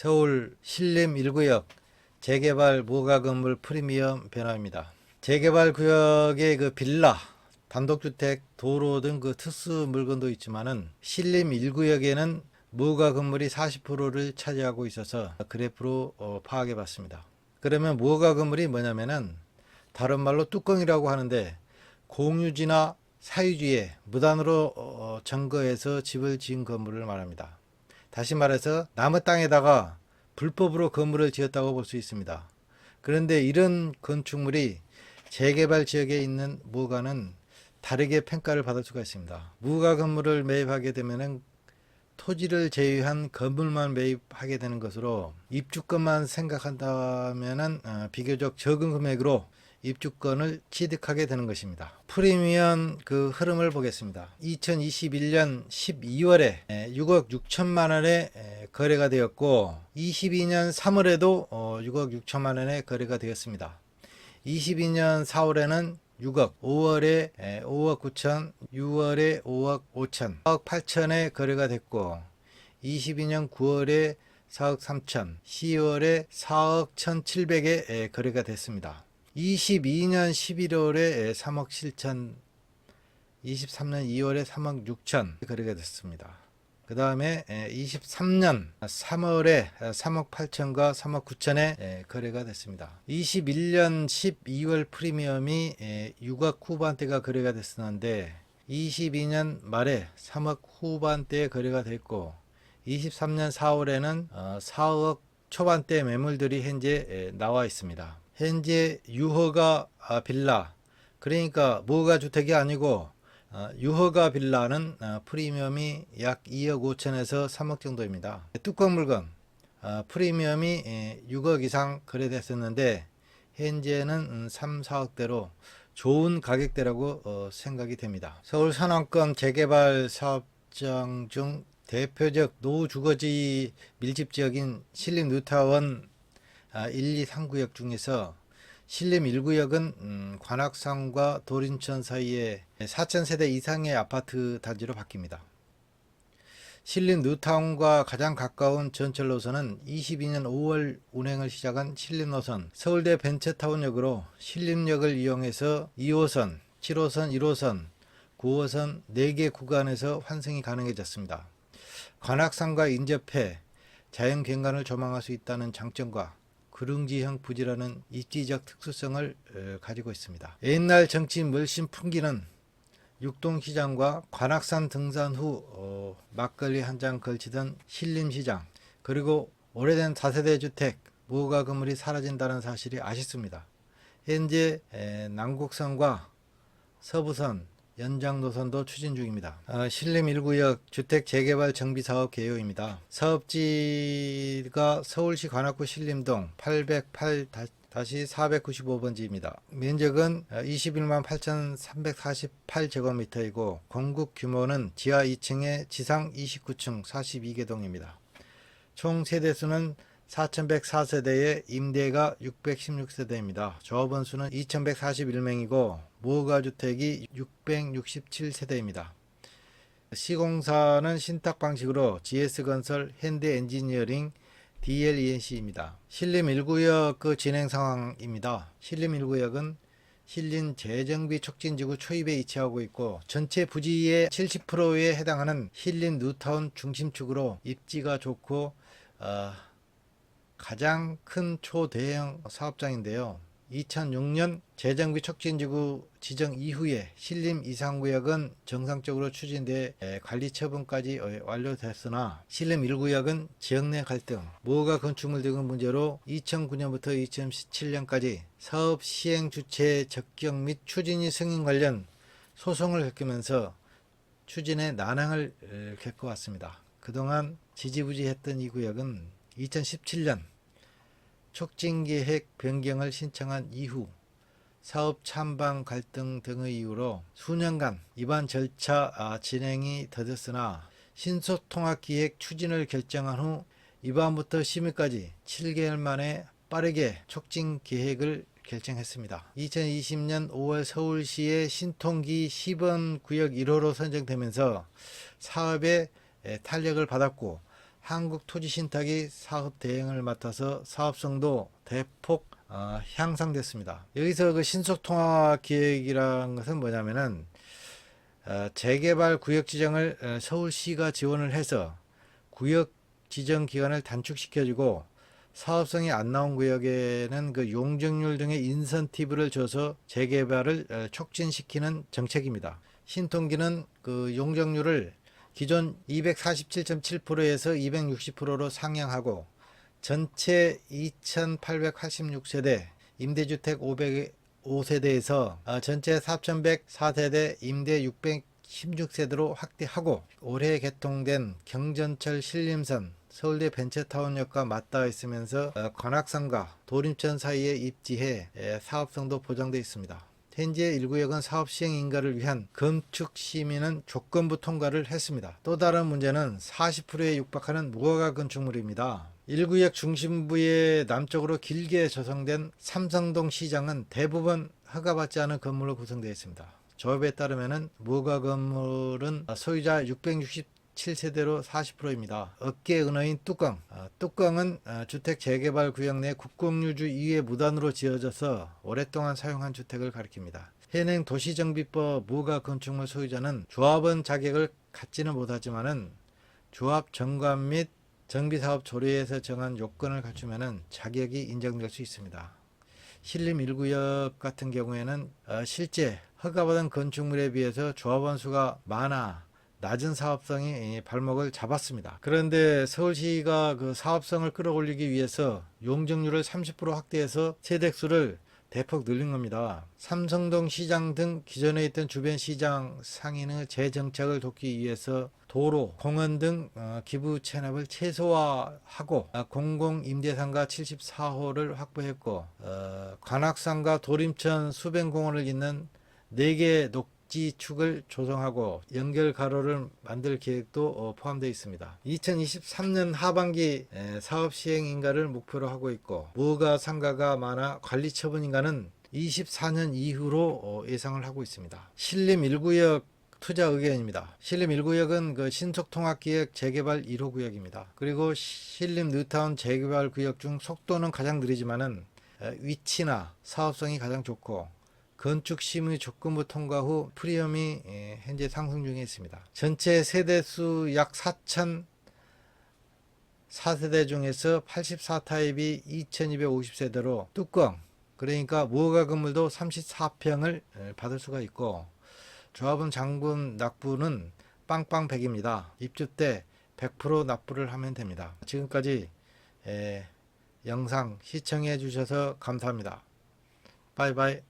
서울 신림 1구역 재개발 무가 건물 프리미엄 변화입니다. 재개발 구역의 그 빌라, 단독주택, 도로 등 그 특수 물건도 있지만은 신림 1구역에는 무가 건물이 40%를 차지하고 있어서 그래프로 어, 파악해 봤습니다. 그러면 무가 건물이 뭐냐면은 다른 말로 뚜껑이라고 하는데 공유지나 사유지에 무단으로 어, 점거해서 집을 지은 건물을 말합니다. 다시 말해서 남의 땅에다가 불법으로 건물을 지었다고 볼 수 있습니다. 그런데 이런 건축물이 재개발 지역에 있는 무가는 다르게 평가를 받을 수가 있습니다. 무가 건물을 매입하게 되면은 토지를 제외한 건물만 매입하게 되는 것으로 입주권만 생각한다면은 어, 비교적 적은 금액으로 입주권을 취득하게 되는 것입니다. 프리미엄 그 흐름을 보겠습니다. 2021년 12월에 6억 6천만 원에 에, 거래가 되었고 22년 3월에도 6억 6천만 원에 거래가 되었습니다. 22년 4월에는 6억, 5월에 5억 9천, 6월에 5억 5천, 4억 8천에 거래가 됐고 22년 9월에 4억 3천, 10월에 4억 1,700에 거래가 됐습니다. 22년 11월에 3억 7천, 23년 2월에 3억 6천 거래가 됐습니다. 그 다음에 23년 3월에 3억 8천과 3억 9천에 거래가 됐습니다. 21년 12월 프리미엄이 6억 후반대가 거래가 됐었는데 22년 말에 3억 후반대에 거래가 됐고 23년 4월에는 4억 초반대 매물들이 현재 나와 있습니다. 현재 유허가 아, 빌라 그러니까 무허가 주택이 아니고 어, 유허가 빌라는 어, 프리미엄이 약 2억 5천에서 3억 정도입니다. 뚜껑 물건 어, 프리미엄이 에, 6억 이상 거래됐었는데 현재는 음, 3, 4억대로 좋은 가격대라고 어, 생각이 됩니다. 서울 산왕권 재개발 사업장 중 대표적 노주거지 밀집 지역인 신림 뉴타원 아, 1, 2, 3구역 중에서 신림 1구역은 음, 관악산과 도린천 사이에 4,000세대 이상의 아파트 단지로 바뀝니다. 신림 뉴타운과 가장 가까운 전철 노선은 22년 5월 운행을 시작한 신림 노선 서울대 벤처타운역으로 신림역을 이용해서 2호선, 7호선, 1호선, 9호선 4개 구간에서 환승이 가능해졌습니다. 관악산과 인접해 자연 경관을 조망할 수 있다는 장점과 그릉지형 부지라는 입지적 특수성을 어, 가지고 있습니다. 옛날 정치 물씬 풍기는 육동시장과 관악산 등산 후 어, 막걸리 한 잔 걸치던 신림시장 그리고 오래된 다세대 주택 무허가 건물이 사라진다는 사실이 아쉽습니다. 현재 에, 남국선과 서부선 연장 노선도 추진 중입니다. 어, 신림 1구역 주택 재개발 정비 사업 개요입니다. 사업지가 서울시 관악구 신림동 808 495번지입니다. 면적은 21만 8,348제곱미터이고 건국 규모는 지하 2층에 지상 29층 42개 동입니다. 총 세대수는 4,104세대에 임대가 616세대입니다. 조합원 수는 2,141명이고 무허가주택이 667세대입니다. 시공사는 신탁 방식으로 GS건설, 현대엔지니어링, DLENC입니다. 신림 1구역 그 진행 상황입니다. 신림 1구역은 신림 재정비 촉진지구 초입에 위치하고 있고 전체 부지의 70%에 해당하는 신림 뉴타운 중심축으로 입지가 좋고 어, 가장 큰 초대형 사업장인데요. 2006년 재정비 촉진지구 지정 이후에 신림 이상구역은 정상적으로 추진돼 관리 처분까지 완료됐으나 신림 1구역은 지역 내 갈등, 무허가 건축물 등의 문제로 2009년부터 2017년까지 사업 시행 주체 적격 및 추진이 승인 관련 소송을 겪으면서 추진에 난항을 겪어왔습니다. 그동안 지지부지했던 이 구역은 2017년 촉진계획 변경을 신청한 이후 사업 찬반 갈등 등의 이유로 수년간 위반 절차 아, 진행이 더뎠으나 신속통합기획 추진을 결정한 후 위반부터 심의까지 7개월 만에 빠르게 촉진 계획을 결정했습니다. 2020년 5월 서울시의 신통기 10원 구역 1호로 선정되면서 사업에 탄력을 받았고 한국토지신탁이 사업 대행을 맡아서 사업성도 대폭 어, 향상됐습니다. 여기서 그 신속통합 기획이라는 것은 뭐냐면은 어, 재개발 구역 지정을 어, 서울시가 지원을 해서 구역 지정 기간을 단축시켜주고 사업성이 안 나온 구역에는 그 용적률 등의 인센티브를 줘서 재개발을 어, 촉진시키는 정책입니다. 신통기는 그 용적률을 기존 247.7%에서 260%로 상향하고 전체 2,886세대 임대주택 505세대에서 어, 전체 4,104세대 임대 616세대로 확대하고 올해 개통된 경전철 신림선 서울대 벤처타운역과 맞닿아 있으면서 어, 관악산과 도림천 사이에 입지해 에, 사업성도 보장되어 있습니다. 현재 1구역은 사업 시행 인가를 위한 건축 시민은 조건부 통과를 했습니다. 또 다른 문제는 40%에 육박하는 무허가 건축물입니다. 1구역 중심부의 남쪽으로 길게 조성된 삼성동 시장은 대부분 허가받지 않은 건물로 구성되어 있습니다. 조합에 따르면 무허가 건물은 소유자 667세대로 40%입니다. 어깨 은어인 뚜껑. 어, 뚜껑은 어, 주택 재개발 구역 내 국공유주 이외 무단으로 지어져서 오랫동안 사용한 주택을 가리킵니다. 현행 도시정비법 무허가 건축물 소유자는 조합원 자격을 갖지는 못하지만은 조합 정관 및 정비사업 조례에서 정한 요건을 갖추면 자격이 인정될 수 있습니다. 신림 1구역 같은 경우에는 어, 실제 허가받은 건축물에 비해서 조합원 수가 많아 낮은 사업성이 발목을 잡았습니다. 그런데 서울시가 그 사업성을 끌어올리기 위해서 용적률을 30% 확대해서 세대수를 대폭 늘린 겁니다. 삼성동 시장 등 기존에 있던 주변 시장 상인의 재정착을 돕기 위해서 도로, 공원 등 어, 기부 체납을 최소화하고 어, 공공 임대상가 74호를 확보했고 어, 관악산과 도림천 수변공원을 잇는 4개 녹 지축을 조성하고 연결 가로를 만들 계획도 어, 포함되어 있습니다. 2023년 하반기 에, 사업 시행 인가를 목표로 하고 있고 무허가 상가가 많아 관리 처분 인가는 24년 이후로 어, 예상을 하고 있습니다. 신림 1구역 투자 의견입니다. 신림 1구역은 그 신속통합기획 재개발 1호 구역입니다. 그리고 신림 뉴타운 재개발 구역 중 속도는 가장 느리지만은 어, 위치나 사업성이 가장 좋고 건축 심의 조건부 통과 후 프리미엄이 예, 현재 상승 중에 있습니다. 전체 세대수 약 4천 4세대 중에서 84타입이 2250세대로 뚜껑 그러니까 무허가 건물도 34평을 받을 수가 있고 조합원 장군 납부는 빵빵 100입니다. 입주 때 100% 납부를 하면 됩니다. 지금까지 에, 영상 시청해 주셔서 감사합니다. 바이바이.